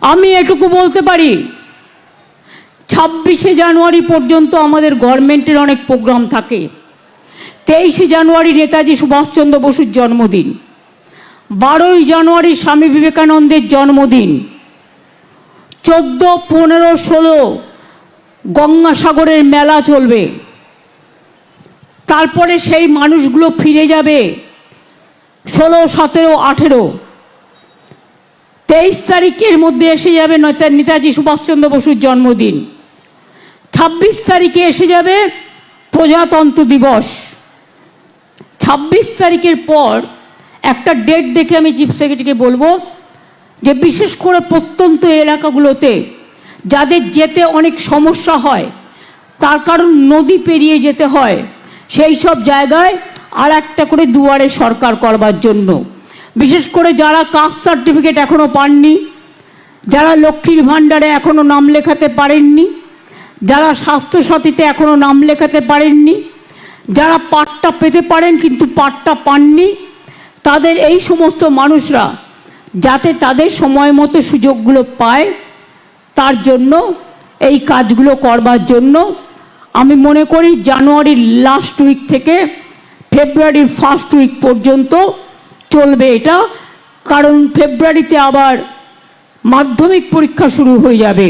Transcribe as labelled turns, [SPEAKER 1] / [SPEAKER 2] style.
[SPEAKER 1] আমি এটুকু বলতে পারি, ছাব্বিশে জানুয়ারি পর্যন্ত আমাদের গভর্নমেন্টের অনেক প্রোগ্রাম থাকে। তেইশে জানুয়ারি নেতাজি সুভাষচন্দ্র বসুর জন্মদিন। বারোই জানুয়ারি স্বামী বিবেকানন্দের জন্মদিন। চোদ্দ, পনেরো, ষোলো গঙ্গাসাগরের মেলা চলবে। তারপরে সেই মানুষগুলো ফিরে যাবে ষোলো, সতেরো, আঠেরো। তেইশ তারিখের মধ্যে এসে যাবে নেতা- নেতাজি সুভাষচন্দ্র বসুর জন্মদিন। ছাব্বিশ তারিখে এসে যাবে প্রজাতন্ত্র দিবস। ছাব্বিশ তারিখের পর একটা ডেট দেখে আমি চিফ সেক্রেটারিকে বলব যে বিশেষ করে প্রত্যন্ত এলাকাগুলোতে যাদের যেতে অনেক সমস্যা হয়, তার কারণ নদী পেরিয়ে যেতে হয়, সেই সব জায়গায় আর একটা করে দুয়ারে সরকার করবার জন্য। বিশেষ করে যারা কাস্ট সার্টিফিকেট এখনও পাননি, যারা লক্ষ্মীর ভাণ্ডারে এখনও নাম লেখাতে পারেননি, যারা স্বাস্থ্যসাথীতে এখনও নাম লেখাতে পারেননি, যারা পাটটা পেতে পারেন কিন্তু পাটটা পাননি, তাদের এই সমস্ত মানুষরা যাতে তাদের সময় মতো সুযোগগুলো পায়, তার জন্য এই কাজগুলো করবার জন্য আমি মনে করি জানুয়ারির লাস্ট উইক থেকে ফেব্রুয়ারির ফার্স্ট উইক পর্যন্ত চলবে এটা কারণ ফেব্রুয়ারিতে আবার মাধ্যমিক পরীক্ষা শুরু হয়ে যাবে।